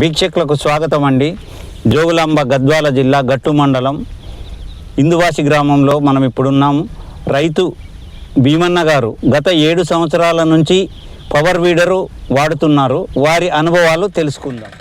వీక్షకులకు స్వాగతం అండి. జోగులాంబ గద్వాల జిల్లా గట్టు మండలం ఇందువాసి గ్రామంలో మనం ఇప్పుడున్నాము. రైతు భీమన్న గారు గత ఏడు సంవత్సరాల నుంచి పవర్ వీడరు వాడుతున్నారు. వారి అనుభవాలు తెలుసుకుందాం.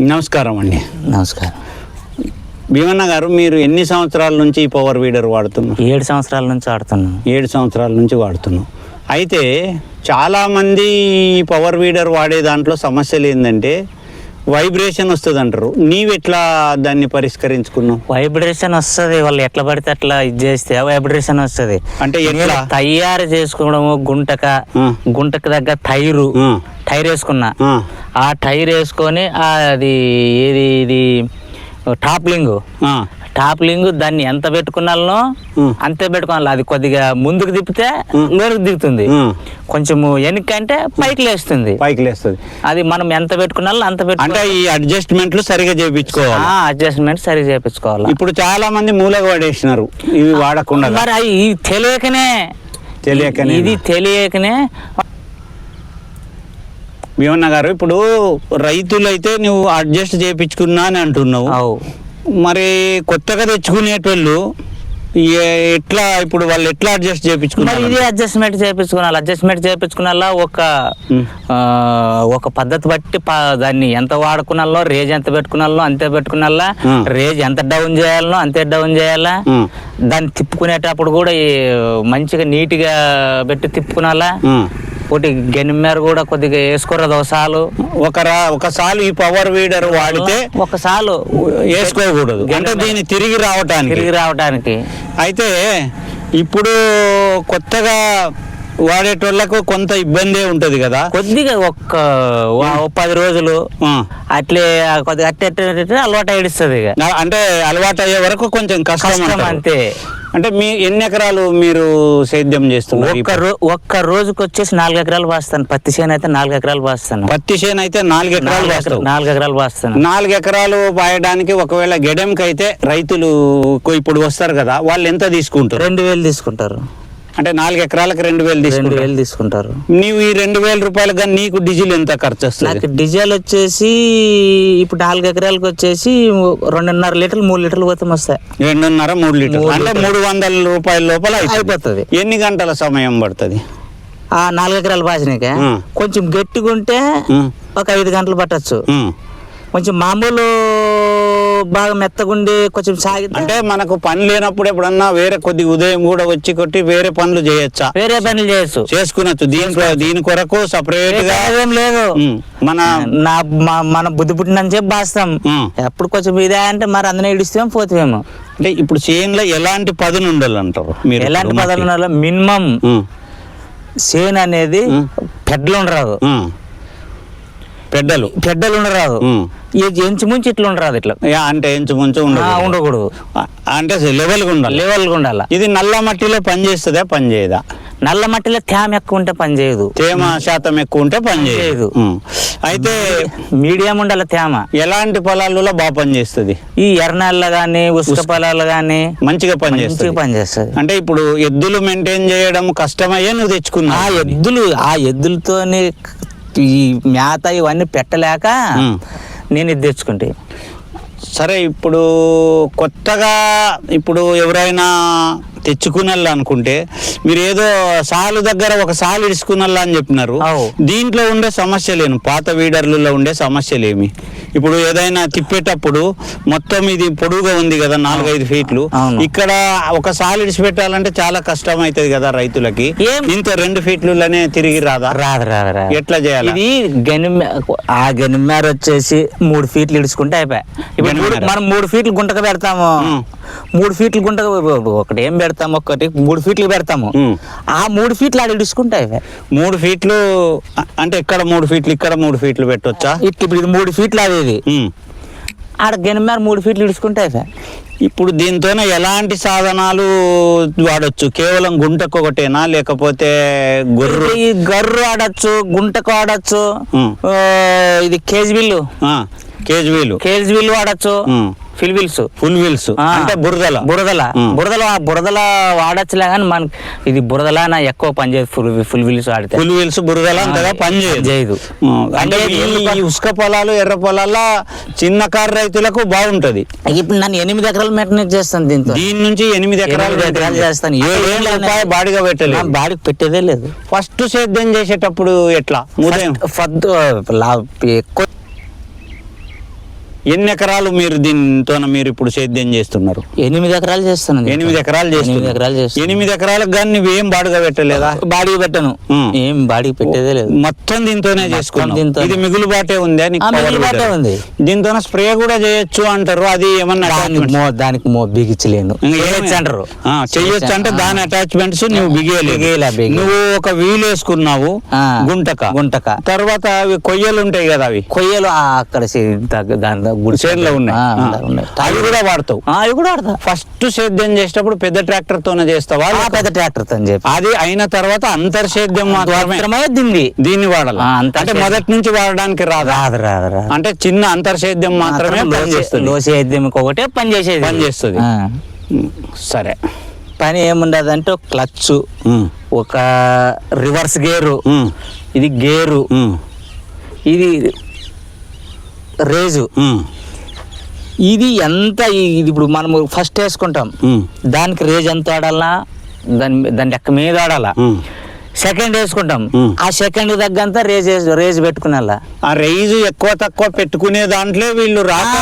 నమస్కారం అండి. నమస్కారం. భీమన్న గారు మీరు ఎన్ని సంవత్సరాల నుంచి ఈ పవర్ వీడర్ వాడుతున్నారు? ఏడు సంవత్సరాల నుంచి ఆడుతున్నాను ఏడు సంవత్సరాల నుంచి వాడుతున్నాం. అయితే చాలామంది ఈ పవర్ వీడర్ వాడే దాంట్లో సమస్యలు ఏంటంటే వైబ్రేషన్ వస్తుంది అంటారు నీవెట్లా దాన్ని పరిష్కరించుకున్నావు? వైబ్రేషన్ వస్తుంది. వాళ్ళు ఎట్లా పడితే అట్లా ఇది చేస్తే వైబ్రేషన్ వస్తుంది. అంటే ఎట్లా? తయారు చేసుకోవడము గుంటక. గుంటకు దగ్గర టైరు. ఆ, టైర్ వేసుకున్నా. ఆ, టైర్ వేసుకొని అది ఏది ఇది టాప్లింగ్. టాప్లింగ్ దాన్ని ఎంత పెట్టుకున్నాలో. అంతే పెట్టుకోవాలి. అది కొద్దిగా ముందుకు తిప్పితే లోనికి దిగుతుంది. కొంచెము వెనక్కి అంటే పైకి లేస్తుంది. పైకి లేస్తుంది. అది మనం ఎంత పెట్టుకున్నాలో అంత అంటే ఈ అడ్జస్ట్మెంట్లు సరిగా చేయించుకోవాలి? అడ్జస్ట్మెంట్ సరి చేపించుకోవాలి ఇప్పుడు చాలా మంది మూలగా పడేసినారు. ఇవి వాడకుండా. మరి అవి తెలియకనే తెలియకనే. ఇది తెలియకనే భీమన్న గారు ఇప్పుడు రైతులైతే నువ్వు అడ్జస్ట్ చేయించుకున్నా అని అంటున్నావు. మరి కొత్తగా తెచ్చుకునేటోళ్ళు ఎట్లా ఇప్పుడు వాళ్ళు ఎట్లా అడ్జస్ట్ చేయించుకున్నారు ఇది అడ్జస్ట్మెంట్ చేపించుకోవాలి అడ్జస్ట్మెంట్ చేపించుకున్నా ఒక ఒక పద్ధతి బట్టి దాన్ని ఎంత వాడుకున్నాలో రేజ్ ఎంత పెట్టుకున్నాలో అంతే పెట్టుకున్నాలా. రేజ్ ఎంత డౌన్ చేయాలనో అంతే డౌన్ చేయాలా. దాన్ని తిప్పుకునేటప్పుడు కూడా మంచిగా నీట్గా పెట్టి తిప్పుకునాలా. ఒకటి గెనిమేర కూడా కొద్దిగా వేసుకోరు దోసాలు? ఒక రా ఒకసారి ఈ పవర్ వీడర్ వాడితే ఒకసారి వేసుకోకూడదు. అంటే దీన్ని తిరిగి రావటానికి. తిరిగి రావడానికి అయితే ఇప్పుడు కొత్తగా వాడేటోళ్ళకు కొంత ఇబ్బందే ఉంటది కదా. కొద్దిగా ఒక్క పది రోజులు. అట్లే కొద్దిగా అట్టే అలవాటు అయిస్తుంది ఇక. అంటే అలవాటు అయ్యే వరకు కొంచెం కష్టం. అంతే. అంటే మీ ఎన్ని ఎకరాలు మీరు సేద్యం చేస్తున్నారు ఒక్క రో ఒక్క రోజుకి వచ్చేసి నాలుగు ఎకరాలు పాస్తాను పత్తి చేను అయితే నాలుగు ఎకరాలు పాస్తాను పత్తి చేను అయితే నాలుగు ఎకరాలు నాలుగు ఎకరాలు పాస్తాను నాలుగు ఎకరాలు పాయడానికి ఒకవేళ గెడెంకి అయితే రైతులు ఇప్పుడు వస్తారు కదా వాళ్ళు ఎంత తీసుకుంటారు? రెండు వేలు తీసుకుంటారు. అంటే నాలుగు ఎకరాలకు రెండు వేలు రెండు వేలు తీసుకుంటారు. నీవు ఈ రెండు వేల రూపాయలు కానీ నీకు డీజిల్ ఎంత ఖర్చు వస్తుంది? నాకు డీజిల్ వచ్చేసి ఇప్పుడు నాలుగు ఎకరాలకు వచ్చేసి రెండున్నర లీటర్లు మూడు లీటర్లు పోతే వస్తాయి రెండున్నర మూడు లీటర్లు. అంటే మూడు వందల రూపాయల లోపల అయిపోతుంది. అయిపోతుంది. ఎన్ని గంటల సమయం పడుతుంది? ఆ నాలుగు ఎకరాలు పాసినాక. కొంచెం గట్టిగా ఉంటే. ఒక ఐదు గంటలు పట్టచ్చు. కొంచెం మామూలు బాగా మెత్తగుండి కొంచెం సాగితే అంటే మనకు పని లేనప్పుడు ఎప్పుడన్నా వేరే కొద్ది ఉదయం కూడా వచ్చి కొట్టి వేరే పనులు చేయొచ్చా? వేరే పనులు చేయొచ్చు. చేసుకునొచ్చు. దీని దీని కొరకు సపరేట్గా ఏం లేదు. మన నా మన బుద్ధి పుట్టినని చెప్పి బాస్తాం. ఉం. ఎప్పుడు కొంచెం ఇదే అంటే మరి అందులో ఇడిస్తాం పోతామేమో. అంటే ఇప్పుడు చేనులో ఎలాంటి పదును ఉండాలంటారు? మీరు ఎలాంటి పదాలు ఉండాలో మినిమం. సేన్ అనేది. పెద్దలు ఉండరాదు. పెద్దలు. పెద్దలు ఉండరాదు. ఈ ఎంచి ముంచి ఇట్లా ఉండరాదు ఇట్లా. యా, అంటే ఇంచు ముంచు ఆ, ఉండదు ఉండకూడదు అంటే లెవెల్గా ఉండాలి. లెవెల్గా ఉండాల? ఇది నల్ల మట్టిలో పని చేస్తుందా పని చేయదా? నల్ల మట్టిలో తేమ ఎక్కువ ఉంటే పని చేయదు. తేమ శాతం ఎక్కువ ఉంటే పని చేయదు. అయితే మీడియం ఉండాలి తేమ. ఎలాంటి పొలాలలో బాగా పని చేస్తుంది? ఈ ఎర్రనెల్ల కానీ ఉసుక పొలాలు కానీ మంచిగా పని చేస్తుంది. పని చేస్తుంది. అంటే ఇప్పుడు ఎద్దులు మెయింటైన్ చేయడం కష్టమయ్యే నువ్వు ఆ తెచ్చుకున్నావు ఎద్దులు ఆ ఎద్దులతోని ఈ మేత ఇవన్నీ పెట్టలేక. నేను ఇది తెచ్చుకుంటే సరే ఇప్పుడు కొత్తగా ఇప్పుడు ఎవరైనా తెచ్చుకునల్లా అనుకుంటే మీరు ఏదో సాలు దగ్గర ఒక సాలు ఇడుచుకునల్లా అని చెప్పినారు. దీంట్లో ఉండే సమస్యలేను పాత వీడర్లలో ఉండే సమస్యలేమి? ఇప్పుడు ఏదైనా తిప్పేటప్పుడు మొత్తం ఇది పొడుగుగా ఉంది కదా నాలుగైదు ఫీట్లు. ఇక్కడ ఒక సాలు ఇడిచిపెట్టాలంటే చాలా కష్టం అవుతుంది కదా రైతులకి? ఇంత రెండు ఫీట్లులోనే తిరిగి రాదా? రాదు రాదు ఎట్లా చేయాలి? ఇది గనిమ్మ ఆ గనిమ్మార వచ్చేసి మూడు ఫీట్లు ఇడుచుకుంటే అయిపోయి. ఇప్పుడు. మనం మూడు ఫీట్లు గుంటకు పెడతాము. మూడు ఫీట్లు గుంటకు ఒకటి ఏం పెడతాము ఒకటి మూడు ఫీట్లు పెడతాము. ఆ మూడు ఫీట్లు ఆడ ఇడుచుకుంటే అయిపోయి మూడు ఫీట్లు అంటే ఇక్కడ మూడు ఫీట్లు ఇక్కడ మూడు ఫీట్లు పెట్టొచ్చా? ఇట్లా ఇప్పుడు ఇది మూడు ఫీట్లు అది ఇది. ఉం. ఆడ గనిమ్మార మూడు ఫీట్లు ఇడుచుకుంటే అయిపోయి ఇప్పుడు దీంతోనే ఎలాంటి సాధనాలు వాడొచ్చు? కేవలం గుంటకు ఒకటేనా? లేకపోతే గొర్రు? గర్రు ఆడచ్చు గుంటకు ఆడచ్చు ఇది KG bill. Cage wheel. KG బిల్లు వాడచ్చు. ఫిల్ బిల్స్ ఫుల్ వీల్స్. అంటే బురదల. బురదల. బురదల బురదల వాడచ్చులే కానీ మన ఇది బురదల నా ఎక్కువ పని చేయదు ఫుల్ ఫుల్ విల్స్ వాడితే. ఫుల్ వీల్స్ బురదల అంతగా పని చేయదు. అంటే ఈ- ఉసుక పొలాలు ఎర్ర పొలాల చిన్న కారు రైతులకు బాగుంటది. ఇప్పుడు నన్ను ఎనిమిది ఎకరాలు మెయింటెనెన్స్ చేస్తాను దీంతో. దీని నుంచి ఎనిమిది ఎకరాలు చేస్తాను. ఏడు ఏం ఏళ్ళు రూపాయి బాడిగా పెట్టలేదు. బాడీకి పెట్టేదే లేదు. ఫస్ట్ సేద్యం చేసేటప్పుడు ఎట్లా? ఉదయం ఎక్కువ ఎన్ని ఎకరాలు మీరు దీంతో మీరు ఇప్పుడు సేద్యం చేస్తున్నారు? ఎనిమిది ఎకరాలు చేస్తాను దీంతో. ఎనిమిది ఎకరాలు ఎనిమిది చేస్తున్నారు ఎకరాలు చేస్తాను ఎనిమిది ఎకరాలకు కానీ నువ్వేం బాడుగా పెట్టలేదా? బాడీకి పెట్టను. ఏం బాడీకి పెట్టేదే లేదు. మొత్తం దీంతోనే చేసుకున్నావు. దీంతోనే. ఇది ఉందా? ఆ, power మిగులుబాటే meter? ఉంది. దీంతోనే స్ప్రే కూడా చేయొచ్చు అంటారు. అది ఏమన్నా దానికి? మో బిగించలేను చేయొచ్చు అంటారు. ఆ, చెయ్యొచ్చు అంటే దాని అటాచ్మెంట్స్ నువ్వు బిగియలేదు. బిగియలే, బిగియలే. నువ్వు ఒక వీల్ వేసుకున్నావు. గుంటక. గుంటక. తర్వాత అవి కొయ్యలు ఉంటాయి కదా అవి? కొయ్యలు అక్కడ దాని గుడి చేనులో ఉన్నాయి. అవి కూడా వాడతావు. అవి కూడా ఫస్ట్ సేద్యం చేసేటప్పుడు పెద్ద ట్రాక్టర్ తోనే చేస్తావా పెద్ద ట్రాక్టర్ చెప్పి. అది అయిన తర్వాత అంతర్ సేద్యం మాత్రమే దీన్ని. వాడాలి. అంటే. మొదటి నుంచి వాడడానికి రాదా? రాదు రాదు రాదు. అంటే చిన్న అంతర్ సేద్యం మాత్రమే లో సేద్యం ఒకటే పని చేసేది. పని చేస్తుంది. సరే. పని ఏముండదు అంటే ఒక క్లచ్ ఒక రివర్స్ గేరు ఇది గేరు. ఇది రేజు. ఇది ఎంత ఇది ఇప్పుడు మనము ఫస్ట్ వేసుకుంటాం. దానికి రేజ్ ఎంత ఆడాలా దాని దాని లెక్క మీద ఆడాలా. సెకండ్ వేసుకుంటాం. ఆ సెకండ్ తగ్గంత రేజ్ రేజ్ పెట్టుకునేలా. ఆ రైజు ఎక్కువ తక్కువ పెట్టుకునే దాంట్లో వీళ్ళు రాక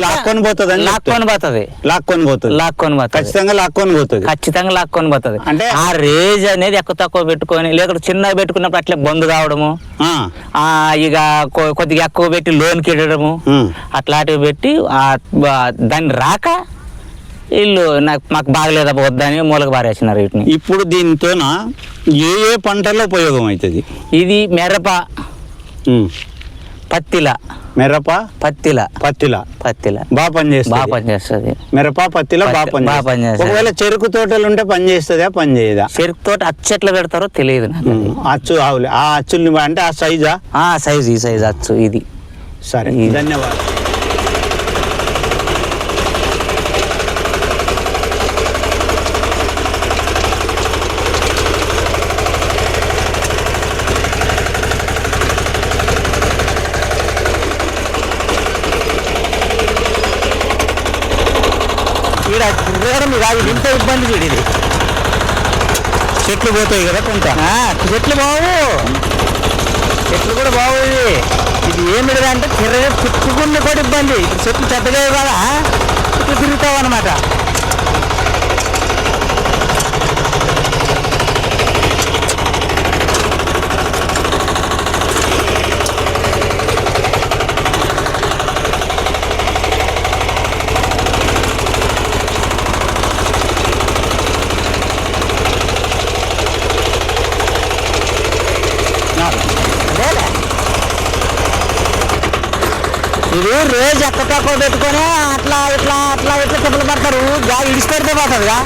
లాక్కొని పోతుంది లాక్కొని పోతుంది. లాక్కొని పోతుంది. లాక్కొని పోతుంది. ఖచ్చితంగా లాక్కొని పోతుంది. ఖచ్చితంగా లాక్కొని పోతుంది. అంటే- ఆ రేజ్ అనేది ఎక్కువ తక్కువ పెట్టుకొని లేకపోతే చిన్నగా పెట్టుకున్నప్పుడు అట్లే బంద్ కావడము. ఇక కొద్దిగా ఎక్కువ పెట్టి లోన్కి ఉమ్. అట్లాంటివి పెట్టి దాన్ని రాక వీళ్ళు నాకు మాకు బాగలేదా వద్దని మూలకు పారేసినారు వీటిని. ఇప్పుడు దీంతోన ఏ ఏ పంటల్లో ఉపయోగం అవుతుంది? ఇది మిరప. పత్తిల. మిరప పత్తిల. పత్తిల. పత్తిల. బాగా పనిచేస్తుంది. బాగా పనిచేస్తుంది. మిరప పత్తిలో బాగా పత్తి- బాగా పని పనిచేస్తది. ఒకవేళ చెరుకు తోటలు ఉంటే పని చేస్తుందా పని చేయదా? చెరుకు తోట అచ్చట్లు పెడతారో తెలియదు. అచ్చు ఆవులే. ఆ అచ్చుల్ని అంటే ఆ సైజా? ఆ సైజు ఈ సైజు అచ్చు ఇది. సరే. ధన్యవాదాలు. ఈడ తిరగడం కాదు ఇంత ఇబ్బంది చూడు ఇది. చెట్లు పోతాయి కదా కొంత చెట్లు బావు. చెట్లు కూడా బావు ఇది ఇది ఏమి అంటే తిరగ తిప్పుకున్న కూడా ఇబ్బంది. ఇప్పుడు చెట్లు చెత్తగా కదా ఇట్లా తిరుగుతావు అనమాట ఇది రోజు ఎక్క తక్కువ పెట్టుకొని అట్లా ఇట్లా అట్లా ఇట్లా చెప్పులు పడతారు. గాలి ఇడిచి పెడితే పోతుందిగా.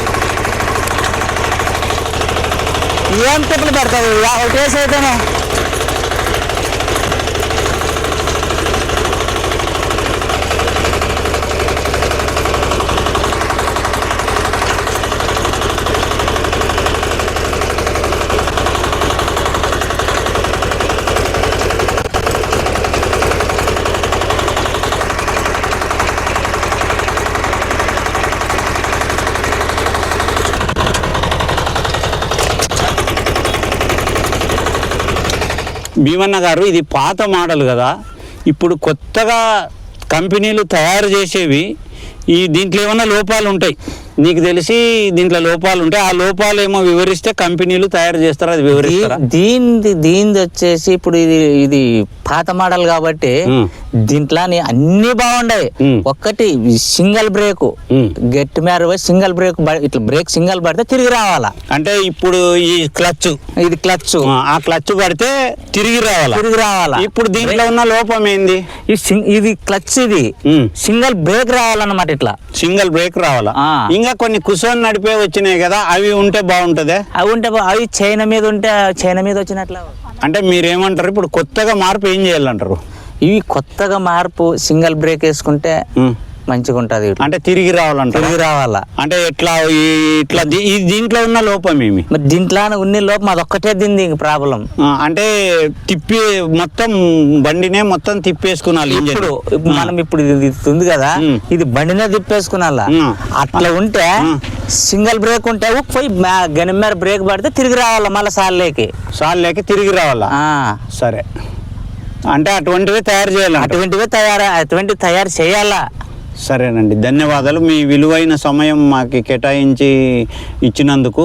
ఏం తిప్పలు పెడతారు ఒకటేసి అయితేనే. భీమన్న గారు ఇది పాత మోడల్ కదా. ఇప్పుడు కొత్తగా కంపెనీలు తయారు చేసేవి ఈ దీంట్లో ఏమైనా లోపాలు ఉంటాయి నీకు తెలిసి దీంట్లో లోపాలు ఉంటాయి ఆ లోపాలు ఏమో వివరిస్తే కంపెనీలు తయారు చేస్తారు అది వివరిస్తారా? దీనిది దీనిది వచ్చేసి ఇప్పుడు ఇది ఇది పాత మోడల్ కాబట్టి. దీంట్లో అన్ని బాగుండాయి ఉమ్. ఒక్కటి సింగిల్ బ్రేక్. గట్టి మేర సింగిల్ బ్రేక్ ఇట్లా బ్రేక్ సింగిల్ పడితే తిరిగి రావాలా. అంటే ఇప్పుడు ఈ క్లచ్. ఇది క్లచ్. ఆ క్లచ్ పడితే తిరిగి రావాలా? తిరిగి రావాలా? ఇప్పుడు దీంట్లో ఉన్న లోపం ఏంది? ఇది క్లచ్ ఇది. సింగిల్ బ్రేక్ రావాలన్నమాట ఇట్లా. సింగిల్ బ్రేక్ రావాలా? ఇంకా కొన్ని కుసోన్ నడిపే వచ్చినాయి కదా అవి ఉంటే బాగుంటదే? అవి ఉంటే అవి చైనా మీద ఉంటే చైనా మీద వచ్చినట్ల. అంటే మీరేమంటారు? ఇప్పుడు కొత్తగా మార్పు ఏం చేయాలంటారు? ఇవి కొత్తగా మార్పు సింగిల్ బ్రేక్ వేసుకుంటే. మంచిగా ఉంటది. అంటే తిరిగి రావాలంటారు? తిరిగి రావాలా. అంటే ఎట్లా ఇట్లా దీంట్లో ఉన్న లోపం ఏమి? మరి దీంట్లో ఉన్ని లోపం అదొక్కటే దింది ఇంక ప్రాబ్లం. అంటే తిప్పి మొత్తం బండినే మొత్తం తిప్పేసుకున్నాలి ఇప్పుడు మనం ఇప్పుడు ఇది ఉంది కదా. ఇది బండినే తిప్పేసుకున్నాలా. అట్లా ఉంటే. సింగిల్ బ్రేక్ ఉంటే పోయి గనిమేర బ్రేక్ పడితే తిరిగి రావాలా మళ్ళీ సార్లేకి సార్ లేక తిరిగి రావాలా? సరే. అంటే అటువంటివి తయారు చేయాలంట అటువంటివే తయారు అటువంటివి తయారు చేయాలా? సరేనండి. ధన్యవాదాలు. మీ విలువైన సమయం మాకు కేటాయించి ఇచ్చినందుకు.